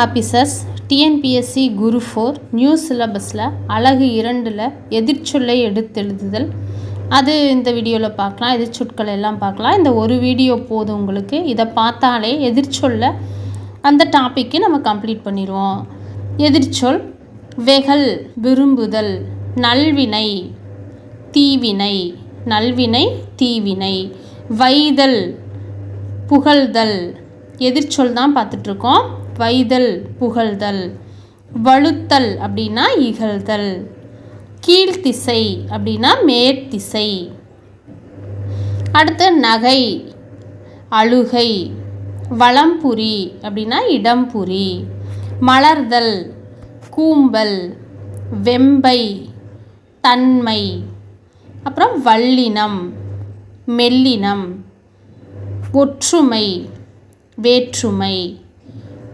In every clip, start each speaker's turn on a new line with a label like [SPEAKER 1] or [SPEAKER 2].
[SPEAKER 1] Officers TNPSC group four new சிலபஸில் அழகு இரண்டில் எதிர்ச்சொல்லை எடுத்தெழுதுதல். அது இந்த வீடியோவில் பார்க்கலாம் எதிர்ச்சொற்கள் எல்லாம் பார்க்கலாம். இந்த ஒரு வீடியோ போதும் உங்களுக்கு. இதை பார்த்தாலே எதிர்ச்சொல்ல அந்த டாப்பிக்கு நம்ம கம்ப்ளீட் பண்ணிடுவோம் எதிர்ச்சொல் வெகல் விரும்புதல் நல்வினை தீவினை நல்வினை தீவினை. வைதல் புகழ்தல். எதிர்ச்சொல் தான் பார்த்துட்ருக்கோம் வைதல் புகழ்தல். வழுத்தல் அப்படின்னா இகழ்தல். கீழ்த்திசை அப்படின்னா மேற்திசை அடுத்து நகை அழுகை. வளம்புரி அப்படின்னா இடம்புரி. மலர்தல் கூம்பல். வெம்பை தன்மை. அப்புறம் வல்லினம் மெல்லினம். ஒற்றுமை வேற்றுமை.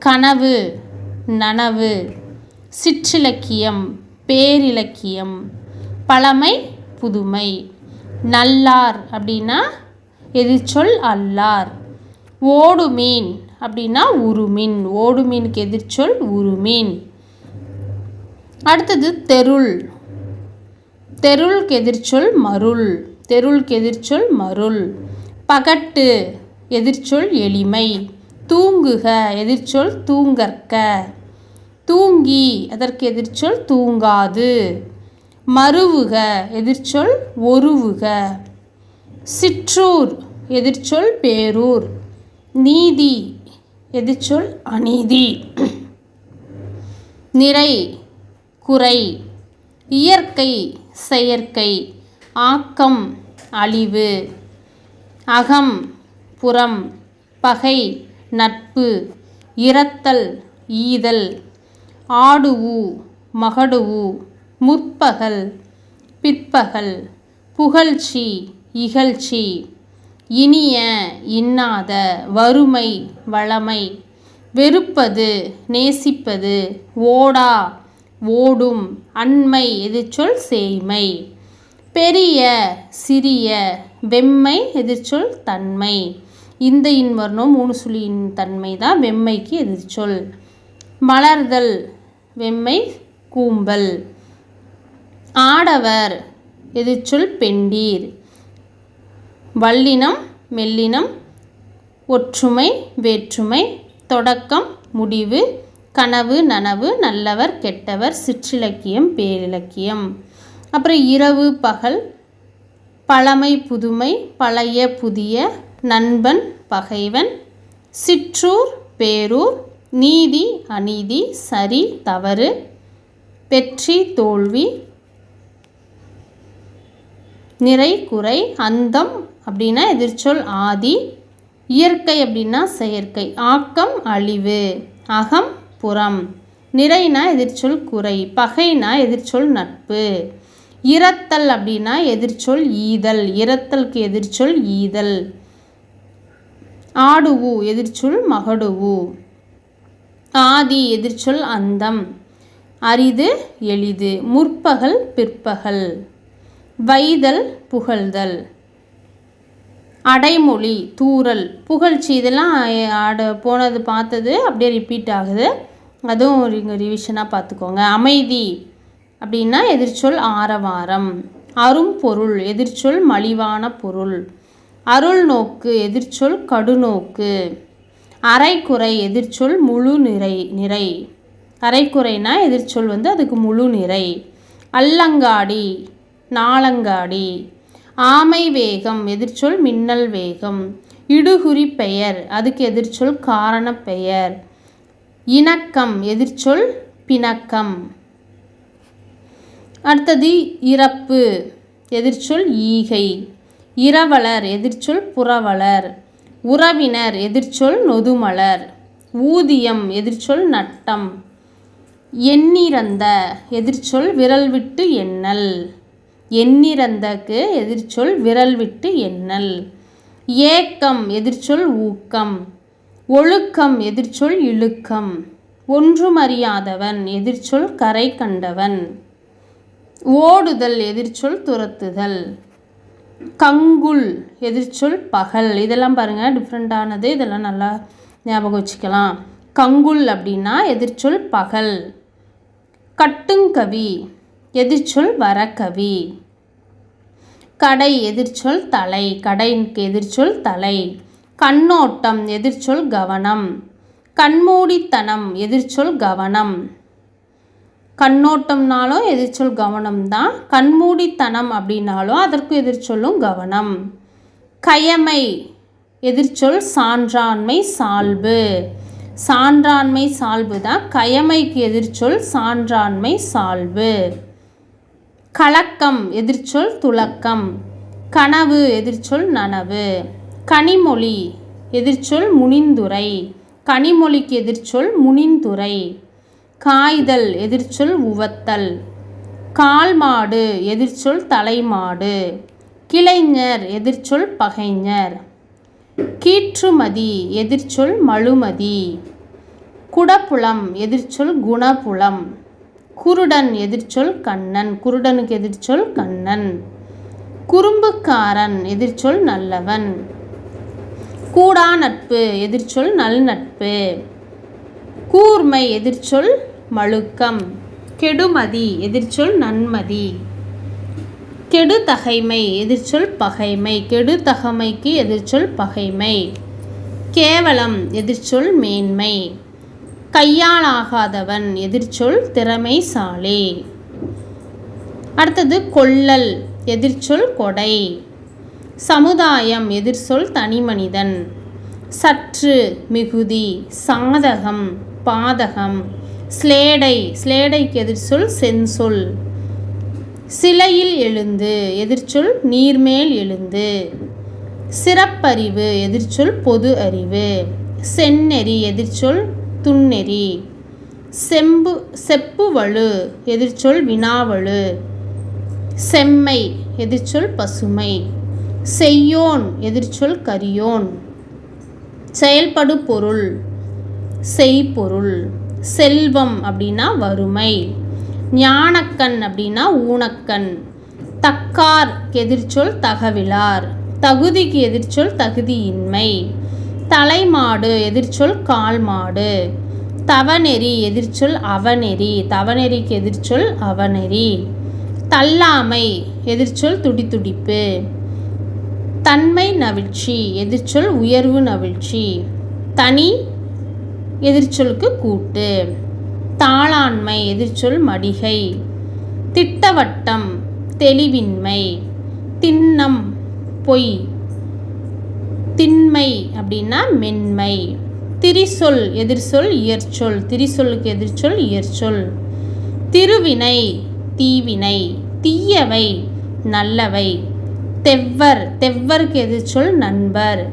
[SPEAKER 1] கனவு நனவு சிற்றிலக்கியம் பேரிலக்கியம் பழமை புதுமை. நல்லார் அப்படின்னா எதிர்ச்சொல் அல்லார். ஓடுமீன் அப்படின்னா உருமீன். ஓடுமீனுக்கு எதிர்ச்சொல் உருமீன். அடுத்தது தெருள். தெருளுக்கு எதிர்ச்சொல் மருள். தெருளுக்கு எதிர்ச்சொல் மருள். பகட்டு எதிர்ச்சொல் எளிமை. தூங்குக எதிர்ச்சொல் தூங்கற்க. தூங்கி அதற்கு எதிர்ச்சொல் தூங்காது. மருவுக எதிர்ச்சொல் ஒருவுக. சிற்றூர் எதிர்ச்சொல் பேரூர். நீதி எதிர்ச்சொல் அநீதி. நிறை குறை. இயற்கை செயற்கை. ஆக்கம் அழிவு. அகம் புறம். பகை நட்பு இரத்தல் ஈதல் ஆடுவு மகடுவு முற்பகல் பிற்பகல் புகழ்ச்சி இகழ்ச்சி இனிய இன்னாத வறுமை வளமை வெறுப்பது நேசிப்பது ஓடா ஓடும் அண்மை எதிர்ச்சொல் சேய்மை பெரிய சிறிய வெம்மை எதிர்ச்சொல் தன்மை இந்த இன்வர்ணம் மூணு சுழியின் தன்மை தான் வெம்மைக்கு எதிர்ச்சொல். மலர்தல் வெம்மை கூம்பல். ஆடவர் எதிர்ச்சொல் பெண்டீர். வல்லினம் மெல்லினம் ஒற்றுமை வேற்றுமை தொடக்கம் முடிவு கனவு நனவு நல்லவர் கெட்டவர் சிற்றிலக்கியம் பேரிலக்கியம். அப்புறம் இரவு பகல் பழமை புதுமை பழைய புதிய நண்பன் பகைவன் சிற்றூர் பேரூர் நீதி அநீதி சரி தவறு வெற்றி தோல்வி நிறை குறை அந்தம் அப்படின்னா எதிர்ச்சொல் ஆதி இயற்கை அப்படின்னா செயற்கை ஆக்கம் அழிவு அகம் புறம் நிறைனா எதிர்ச்சொல் குறை பகைனா எதிர்ச்சொல் நட்பு இரத்தல் அப்படின்னா எதிர்ச்சொல் ஈதல் இரத்தலுக்கு எதிர்ச்சொல் ஈதல். ஆடுவு எதிர்ச்சொல் மகடுவு. ஆதி எதிர்ச்சொல் அந்தம். அரிது எளிது. முற்பகல் பிற்பகல். வைதல் புகழ்தல். அடைமொழி தூரல் புகழ்ச்சி இதெல்லாம் ஆட போனது பார்த்தது அப்படியே ரிப்பீட் ஆகுது. அதுவும் இங்கே ரிவிஷனாக பார்த்துக்கோங்க. அமைதி அப்படின்னா எதிர்ச்சொல் ஆரவாரம். அரும்பொருள் எதிர்ச்சொல் மலிவான பொருள். அருள் நோக்கு எதிர்ச்சொல் கடுநோக்கு. அரைக்குறை எதிர்ச்சொல் முழு நிறை நிறை. அரைக்குறைனா எதிர்ச்சொல் வந்து அதுக்கு முழு நிறை. அல்லங்காடி நாளங்காடி. ஆமை வேகம் எதிர்ச்சொல் மின்னல் வேகம். இடுகுறி பெயர் அதுக்கு எதிர்ச்சொல் காரண பெயர். இணக்கம் எதிர்ச்சொல் பிணக்கம். அடுத்தது இறப்பு எதிர்ச்சொல் ஈகை. இரவலர் எதிர்ச்சொல் புறவலர். உறவினர் எதிர்ச்சொல் நொதுமலர். ஊதியம் எதிர்ச்சொல் நட்டம். எண்ணிறந்த எதிர்ச்சொல் விரல் விட்டு எண்ணல். எண்ணிறந்தக்கு எதிர்ச்சொல் விரல் விட்டு எண்ணல். ஏக்கம் எதிர்ச்சொல் ஊக்கம். ஒழுக்கம் எதிர்ச்சொல் இழுக்கம். ஒன்றுமறியாதவன் எதிர்ச்சொல் கரை கண்டவன். ஓடுதல் எதிர்ச்சொல் துரத்துதல். கங்குல் எதிர்ச்சொல் பகல். இதெல்லாம் பாருங்கள் டிஃப்ரெண்ட்டானது இதெல்லாம் நல்லா ஞாபகம் வச்சுக்கலாம். கங்குல் அப்படின்னா எதிர்ச்சொல் பகல். கட்டுங்கவி எதிர்ச்சொல் வரக்கவி கடை எதிர்ச்சொல் தலை. கடைக்கு எதிர்ச்சொல் தலை. கண்ணோட்டம் எதிர்ச்சொல் கவனம். கண்மூடித்தனம் எதிர்ச்சொல் கவனம். கண்ணோட்டம்னாலும் எதிர்ச்சொல் கவனம் தான் கண்மூடித்தனம் அப்படின்னாலும் அதற்கு எதிர்ச்சொல்லும் கவனம். கயமை எதிர்ச்சொல் சான்றாண்மை சால்பு. சான்றாண்மை சால்பு தான் கயமைக்கு எதிர்ச்சொல் சான்றாண்மை சால்பு. கலக்கம் எதிர்ச்சொல் துலக்கம். கனவு எதிர்ச்சொல் நனவு. கனிமொழி எதிர்ச்சொல் முனிந்துரை. கனிமொழிக்கு எதிர்ச்சொல் முனிந்துரை. காய்தல் எதிர்ச்சொல் உவத்தல். கால்மாடு எதிர்ச்சொல் தலைமாடு. கிளைஞர் எதிர்ச்சொல் பகைஞர். கீற்றுமதி எதிர்ச்சொல் மழுமதி. குடப்புலம் எதிர்ச்சொல் குணப்புலம். குருடன் எதிர்ச்சொல் கண்ணன். குருடனுக்கு எதிர்ச்சொல் கண்ணன். குறும்புக்காரன் எதிர்ச்சொல் நல்லவன். கூடா நட்பு எதிர்ச்சொல் நல் நட்பு கூர்மை எதிர்ச்சொல் மழுக்கம். கெடுமதி எதிர்ச்சொல் நன்மதி. கெடுதகைமை எதிர்ச்சொல் பகைமை. கெடுதகமைக்கு எதிர்ச்சொல் பகைமை. கேவலம் எதிர்ச்சொல் மேன்மை. கையாளாகாதவன் எதிர்ச்சொல் திறமைசாலி. அடுத்தது கொள்ளல் எதிர்ச்சொல் கொடை. சமுதாயம் எதிர்ச்சொல் தனிமனிதன். சற்று மிகுதி சாதகம் பாதகம். ஸ்லேடை ஸ்லேடைக்கு எதிர்ச்சொல் செஞ்சொல் சிலையில் எழுந்து எதிர்ச்சொல் நீர்மேல் எழுந்து. சிறப்பறிவு எதிர்ச்சொல் பொது அறிவு. செந்நெறி எதிர்ச்சொல் துண்ணெறி செம்பு செப்புவழு எதிர்ச்சொல் வினாவழு செம்மை எதிர்ச்சொல் பசுமை. செய்யோன் எதிர்ச்சொல் கரியோன். செயல்படு பொருள் செய்பொருள். செல்வம் அப்படின்னா வறுமை. ஞானக்கண் அப்படின்னா ஊனக்கண். தக்கார் எதிர்ச்சொல் தகவிலார். தகுதிக்கு எதிர்ச்சொல் தகுதியின்மை. தலைமாடு எதிர்ச்சொல் கால் மாடு தவநெறி எதிர்ச்சொல் அவநெறி. தவநெறிக்கு எதிர்ச்சொல் அவநெறி. தள்ளாமை எதிர்ச்சொல் துடித்துடிப்பு. தன்மை நவிழ்ச்சி எதிர்ச்சொல் உயர்வு நவிழ்ச்சி. தனி எதிர்ச்சொலுக்கு கூட்டு. தாளாண்மை எதிர்ச்சொல் மடிகை. திட்டவட்டம் தெளிவின்மை. திண்ணம் பொய். திண்மை அப்படின்னா மென்மை. திரிசொல் எதிர்சொல் இயற்சொல். திரிசொல்லுக்கு எதிர்ச்சொல் இயற்சொல். திருவினை தீவினை. தீயவை நல்லவை. தெவ்வர் தெவ்வருக்கு எதிர்ச்சொல் நண்பர்.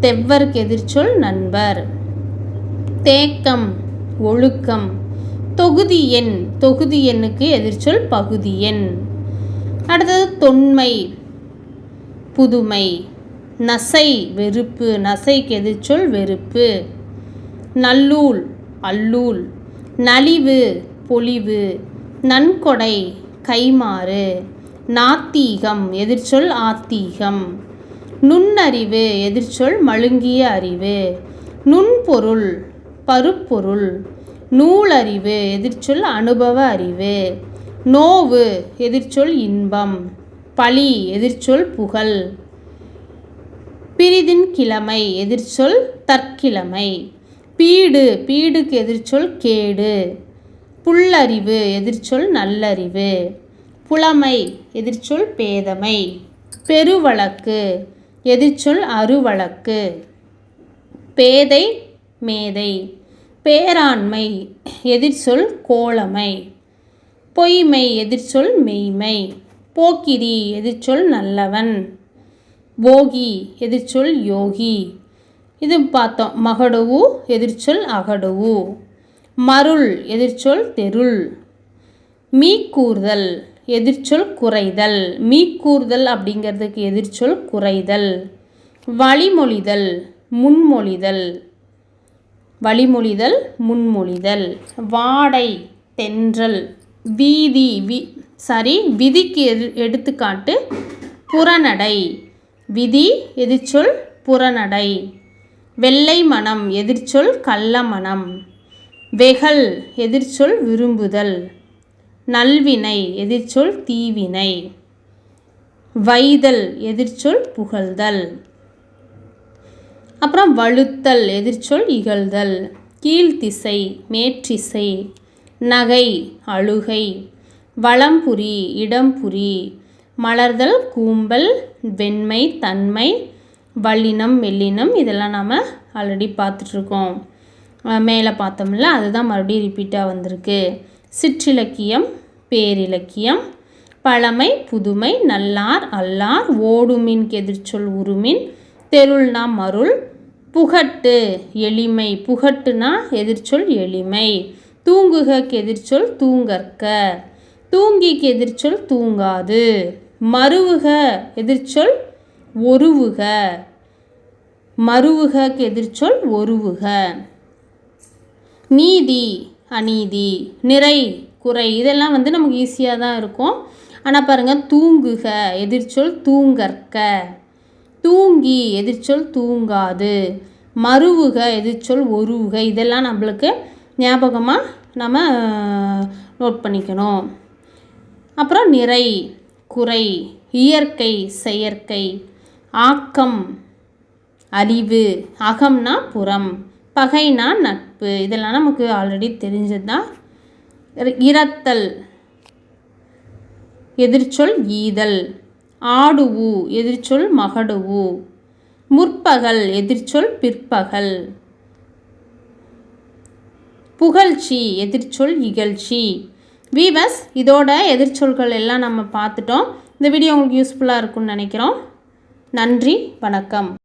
[SPEAKER 1] தெவ்வருக்கு எதிர்ச்சொல் நண்பர். தேக்கம் ஒழுக்கம். தொகுதி எண் தொகுதி எண்ணுக்கு எதிர்ச்சொல் பகுதி எண். அடுத்தது தொன்மை புதுமை. நசை வெறுப்பு. நசைக்கு எதிர்ச்சொல் வெறுப்பு. நல்லூல் அல்லூல். நலிவு பொலிவு. நன்கொடை கைமாறு நாத்தீகம் எதிர்ச்சொல் ஆத்தீகம். நுண்ணறிவு எதிர்ச்சொல் மழுங்கிய அறிவு. நுண்பொருள் பருப்பொருள் நூலறிவு எதிர்ச்சொல் அனுபவ அறிவு நோவு எதிர்ச்சொல் இன்பம் பழி எதிர்ச்சொல் புகழ் பிரிதின் கிழமை எதிர்ச்சொல் தற்கிழமை பீடு பீடுக்கு எதிர்ச்சொல் கேடு புல்லறிவு எதிர்ச்சொல் நல்லறிவு புலமை எதிர்ச்சொல் பேதமை பெருவழக்கு எதிர்ச்சொல் அருவழக்கு பேதை மேதை. பேராண்மை எதிர்ச்சொல் கோளமை. பொய்மை எதிர்ச்சொல் மெய்மை. போக்கிரி எதிர்ச்சொல் நல்லவன். போகி எதிர்ச்சொல் யோகி. இது பார்த்தோம். மகடுவு எதிர்ச்சொல் அகடுவு மருள் எதிர்ச்சொல் தெருள். மீக்கூறுதல் எதிர்ச்சொல் குறைதல். மீக்கூறுதல் அப்படிங்கிறதுக்கு எதிர்ச்சொல் குறைதல். வழிமொழிதல் முன்மொழிதல். வழிமொழிதல் முன்மொழிதல். வாடை தென்றல் வீதி வி சாரி விதிக்கு எது எடுத்துக்காட்டு புறநடை. விதி எதிர்ச்சொல் புறநடை. வெள்ளை மனம் எதிர்ச்சொல் கள்ள மனம். வெகல் எதிர்ச்சொல் விரும்புதல். நல்வினை எதிர்ச்சொல் தீவினை. வைதல் எதிர்ச்சொல் புகழ்தல். அப்புறம் வழுத்தல் எதிர்ச்சொல் இகழ்தல். கீழ்த்திசை மேற்றிசை. நகை அழுகை. வளம்புரி இடம்புரி. மலர்தல் கூம்பல் வெண்மை தன்மை. வல்லினம் மெல்லினம் இதெல்லாம் நாம் ஆல்ரெடி பார்த்துட்ருக்கோம். மேலே பார்த்தோம்ல அதுதான் மறுபடியும் ரிப்பீட்டாக வந்திருக்கு. சிற்றிலக்கியம் பேரிலக்கியம். பழமை புதுமை நல்லார் அல்லார் ஓடுமின் எதிர்ச்சொல் உருமின். தெருள்னா மருள் புகட்டு எளிமை. புகட்டுனா எதிர்ச்சொல் எளிமை. தூங்குகக்கு எதிர்ச்சொல் தூங்கற்க. தூங்கிக்கு எதிர்ச்சொல் தூங்காது. மருவுக எதிர்ச்சொல் ஒருவுக. மருவுகக்கு எதிர்ச்சொல் ஒருவுக. நீதி அநீதி. நிறை குறை. இதெல்லாம் வந்து நமக்கு ஈஸியாக தான் இருக்கும். ஆனால் பாருங்கள் தூங்குக எதிர்ச்சொல் தூங்கற்க. தூங்கி எதிர்ச்சொல் தூங்காது. மருவுக எதிர்ச்சொல் ஒருவுக. இதெல்லாம் நம்மளுக்கு ஞாபகமாக நம்ம நோட் பண்ணிக்கணும். அப்புறம் நிறை குறை இயற்கை செயற்கை ஆக்கம் அறிவு அகம்னா புறம் பகைனா நட்பு. இதெல்லாம் நமக்கு ஆல்ரெடி தெரிஞ்சது தான் இரத்தல் எதிர்ச்சொல் ஈதல். ஆடுவு எதிர்ச்சொல் மகடுவு. முற்பகல் எதிர்ச்சொல் பிற்பகல். புகழ்ச்சி எதிர்ச்சொல் இகழ்ச்சி. வீவஸ் இதோட எதிர்ச்சொல்கள் எல்லாம் நம்ம பார்த்துட்டோம். இந்த வீடியோ உங்களுக்கு யூஸ்ஃபுல்லாக இருக்கும்னு நினைக்கிறோம். நன்றி வணக்கம்.